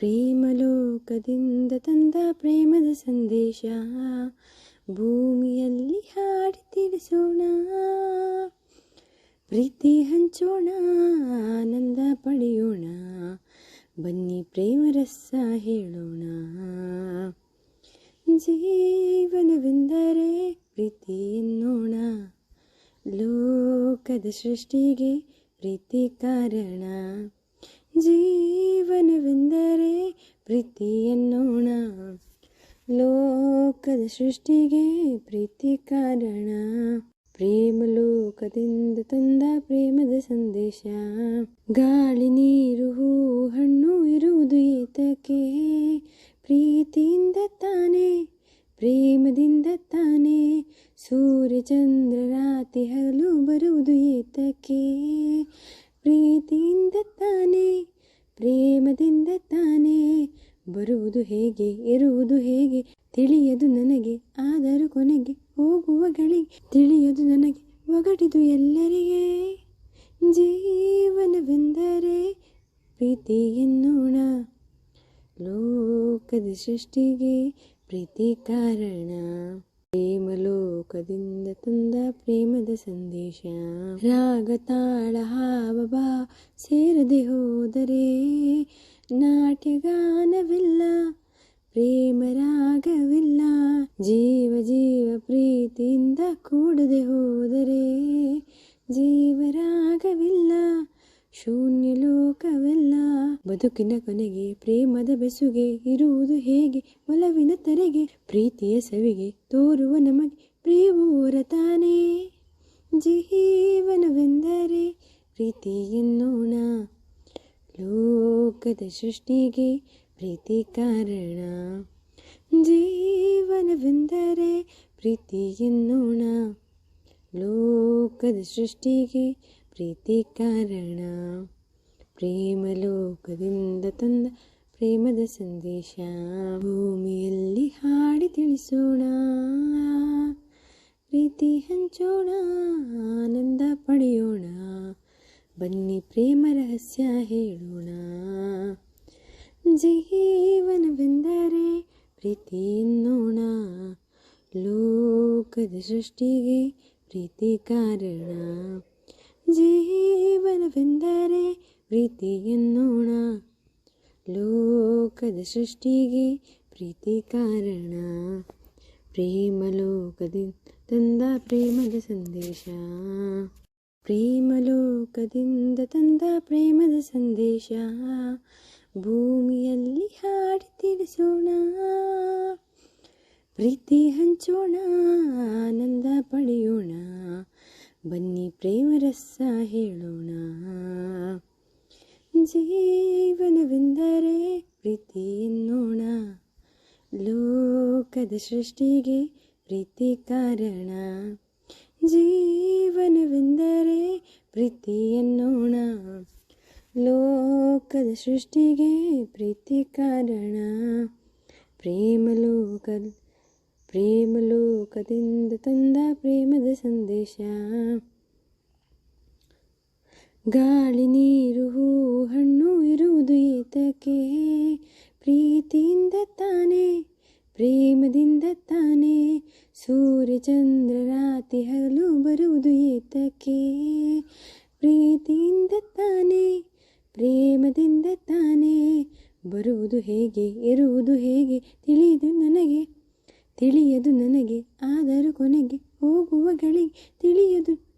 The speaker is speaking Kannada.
ಪ್ರೇಮಲೋಕದಿಂದ ತಂದ ಪ್ರೇಮದ ಸಂದೇಶ. ಭೂಮಿಯಲ್ಲಿ ಹಾಡಿ ತಿಳಿಸೋಣ. ಪ್ರೀತಿ ಹಂಚೋಣ, ಆನಂದ ಪಡೆಯೋಣ. ಬನ್ನಿ ಪ್ರೇಮರಸ ಹೇಳೋಣ. ಜೀವನವೆಂದರೆ ಪ್ರೀತಿ ಎನ್ನೋಣ. ಲೋಕದ ಸೃಷ್ಟಿಗೆ ಪ್ರೀತಿ ಕಾರಣ. ಜೀವನವೆಂದರೆ ಪ್ರೀತಿಯನ್ನೋಣ. ಲೋಕದ ಸೃಷ್ಟಿಗೆ ಪ್ರೀತಿ ಕಾರಣ. ಪ್ರೇಮ ಲೋಕದಿಂದ ತಂದ ಪ್ರೇಮದ ಸಂದೇಶ. ಗಾಳಿ, ನೀರು, ಹೂ, ಹಣ್ಣು ಇರುವುದು ಏತಕ್ಕೆ? ಪ್ರೀತಿಯಿಂದ ತಾನೇ, ಪ್ರೇಮದಿಂದ ತಾನೇ. ಸೂರ್ಯ, ಚಂದ್ರ, ರಾತ್ರಿ, ಹಗಲು ಬರುವುದು ಏತಕ್ಕೆ? ಪ್ರೀತಿಯಿಂದ ತಾನೆ, ಪ್ರೇಮದಿಂದ ತಾನೆ, ಬರುವುದು ಹೇಗೆ, ಇರುವುದು ಹೇಗೆ, ತಿಳಿಯದು ನನಗೆ, ಆದರೂ ಕೊನೆಗೆ ಹೋಗುವ ಗಳಿಗೆ, ತಿಳಿಯದು ನನಗೆ ಒಗಟಿದು ಎಲ್ಲರಿಗೆ. ಜೀವನವೆಂದರೆ ಪ್ರೀತಿ ಎನ್ನೋಣ, ಲೋಕದ ಸೃಷ್ಟಿಗೆ ಪ್ರೀತಿ ಕಾರಣ. ಪ್ರೇಮ ಲೋಕದಿಂದ ತಂದ ಪ್ರೇಮದ ಸಂದೇಶ, ರಾಗ ತಾಳ ಸೇರದೆ ಹೋದರೆ ನಾಟ್ಯಗಾನವಿಲ್ಲ, ಪ್ರೇಮರಾಗವಿಲ್ಲ, ಜೀವ ಜೀವ ಪ್ರೀತಿಯಿಂದ ಕೂಡದೆ ಹೋದರೆ ಜೀವರಾಗವಿಲ್ಲ, ಶೂನ್ಯ ಲೋಕವಿಲ್ಲ. ಬದುಕಿನ ಕೊನೆಗೆ ಪ್ರೇಮದ ಬೆಸುಗೆ ಇರುವುದು ಹೇಗೆ? ಒಲವಿನ ತರೆಗೆ ಪ್ರೀತಿಯ ಸವಿಗೆ ತೋರುವ ನಮಗೆ ಪ್ರೇಮೋರ ತಾನೇ ಜೀವನವೆಂದರೆ ಪ್ರೀತಿ ಎನ್ನೋಣ ಲೋಕದ ಸೃಷ್ಟಿಗೆ ಪ್ರೀತಿ ಕಾರಣ. ಜೀವನವೆಂದರೆ ಪ್ರೀತಿ ಎನ್ನೋಣ ಲೋಕದ ಸೃಷ್ಟಿಗೆ ಪ್ರೀತಿ ಕಾರಣ. ಪ್ರೇಮ ಲೋಕದಿಂದ ತಂದ ಪ್ರೇಮದ ಸಂದೇಶ. ಭೂಮಿಯಲ್ಲಿ ಹಾಡಿ ತಿಳಿಸೋಣ. ಪ್ರೀತಿ ಹಂಚೋಣ, ಆನಂದ ಪಡೆಯೋಣ. ಬನ್ನಿ ಪ್ರೇಮ ರಹಸ್ಯ ಹೇಳೋಣ. ಜೀವನವೆಂದರೆ ಪ್ರೀತಿ ಎನ್ನೋಣ. ಲೋಕದ ಸೃಷ್ಟಿಗೆ ಪ್ರೀತಿ ಕಾರಣ. ಜೀವನವೆಂದರೆ ಪ್ರೀತಿ ಎನ್ನೋಣ. ಲೋಕದ ಸೃಷ್ಟಿಗೆ ಪ್ರೀತಿ ಕಾರಣ. ಪ್ರೇಮ ಲೋಕದಿಂದ ತಂದ ಪ್ರೇಮದ ಸಂದೇಶ. ಪ್ರೇಮ ಲೋಕದಿಂದ ತಂದ ಪ್ರೇಮದ ಸಂದೇಶ. ಭೂಮಿಯಲ್ಲಿ ಹಾಡಿ ತಿಳಿಸೋಣ, ಪ್ರೀತಿ ಹಂಚೋಣ, ಆನಂದ ಪಡೆಯೋಣ, ಬನ್ನಿ ಪ್ರೇಮರಸ ಹೇಳೋಣ. ಜೀವನವೆಂದರೆ ಪ್ರೀತಿ ಎನ್ನೋಣ, ಲೋಕದ ಸೃಷ್ಟಿಗೆ ಪ್ರೀತಿ ಕಾರಣ. ಜೀವನವೆಂದರೆ ಪ್ರೀತಿ ಎನ್ನೋಣ ಲೋಕದ ಸೃಷ್ಟಿಗೆ ಪ್ರೀತಿ ಕಾರಣ ಪ್ರೇಮ ಲೋಕ ಪ್ರೇಮ ಲೋಕದಿಂದ ತಂದ ಪ್ರೇಮದ ಸಂದೇಶ. ಗಾಳಿ, ನೀರು, ಹೂ, ಹಣ್ಣು ಇರುವುದು ಏತಕ್ಕೆ? ಪ್ರೀತಿಯಿಂದ ತಾನೇ, ಪ್ರೇಮದಿಂದ ತಾನೇ ಸೂರ್ಯ ಚಂದ್ರ ರಾತಿ ಹಗಲು ಬರುವುದು ಏತಕ್ಕೆ? ಪ್ರೀತಿಯಿಂದ ತಾನೆ, ಪ್ರೇಮದಿಂದ ತಾನೆ, ಬರುವುದು ಹೇಗೆ ಇರುವುದು ಹೇಗೆ ತಿಳಿಯದು ನನಗೆ ತಿಳಿಯದು ನನಗೆ, ಆದರೂ ಕೊನೆಗೆ ಹೋಗುವ ಗಳಿಗೆ ತಿಳಿಯದು